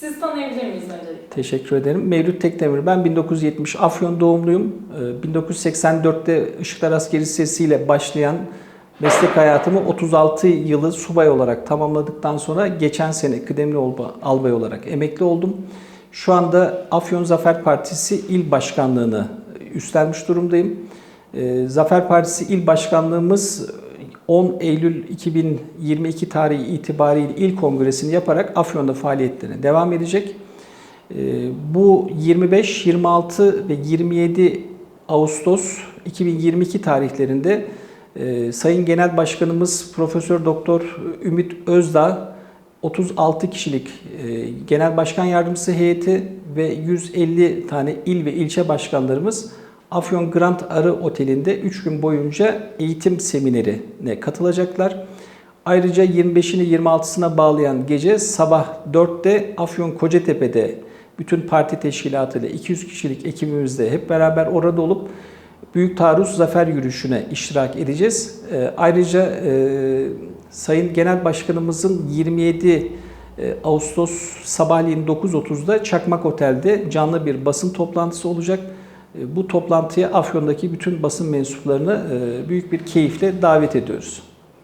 Sizi tanıyabilir miyiz öncelikle? Teşekkür ederim. Mevlüt Tekdemir. Ben 1970 Afyon doğumluyum. Ee, 1984'te Işıklar Askeri Lisesi ile başlayan meslek hayatımı 36 yılı subay olarak tamamladıktan sonra geçen sene kıdemli albay olarak emekli oldum. Şu anda Afyon Zafer Partisi İl Başkanlığı'nı üstlenmiş durumdayım. Ee, Zafer Partisi İl Başkanlığımız 10 Eylül 2022 tarihi itibariyle il kongresini yaparak Afyon'da faaliyetlerine devam edecek. Ee, Bu 25, 26 ve 27 Ağustos 2022 tarihlerinde e, Sayın Genel Başkanımız Profesör Doktor Ümit Özdağ 36 kişilik e, Genel Başkan Yardımcısı heyeti ve 150 tane il ve ilçe başkanlarımız Afyon Grand Arı Oteli'nde 3 gün boyunca eğitim seminerine katılacaklar. Ayrıca 25'ini 26'sına bağlayan gece sabah 4'te Afyon Kocatepe'de bütün parti teşkilatıyla 200 kişilik ekibimizle hep beraber orada olup Büyük Taarruz Zafer Yürüyüşü'ne iştirak edeceğiz. Ee, Ayrıca e, Sayın Genel Başkanımızın 27 e, Ağustos sabahleyin 9.30'da Çakmak Otel'de canlı bir basın toplantısı olacak. E, Bu toplantıya Afyon'daki bütün basın mensuplarını e, büyük bir keyifle davet ediyoruz.